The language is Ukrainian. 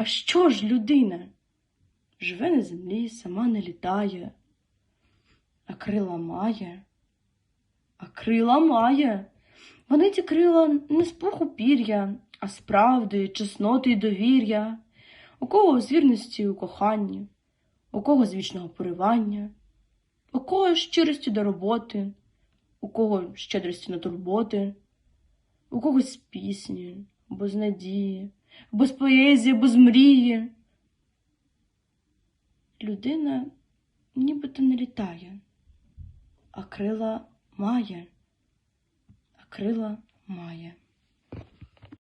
А що ж людина? Живе на землі, сама не літає, а крила має, а крила має. Вони ці крила не з пуху пір'я, а з правди, чесноти й довір'я, у кого з вірності у коханні, у кого з вічного поривання, у кого щирості до роботи, у кого щедрості на турботи, у когось з пісні, без надії, без поезії, без мрії. Людина нібито не літає, а крила має, а крила має.